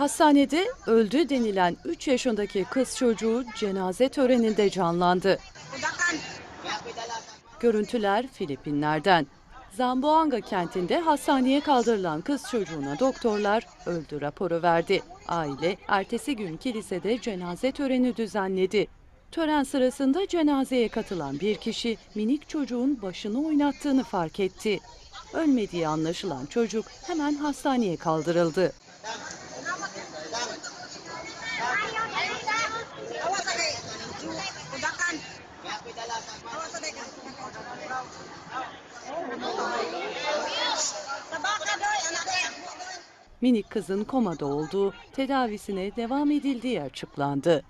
Hastanede öldü denilen 3 yaşındaki kız çocuğu cenaze töreninde canlandı. Görüntüler Filipinler'den. Zamboanga kentinde hastaneye kaldırılan kız çocuğuna doktorlar öldü raporu verdi. Aile ertesi gün kilisede cenaze töreni düzenledi. Tören sırasında cenazeye katılan bir kişi minik çocuğun başını oynattığını fark etti. Ölmediği anlaşılan çocuk hemen hastaneye kaldırıldı. Kay. Minik kızın komada olduğu, tedavisine devam edildiği açıklandı.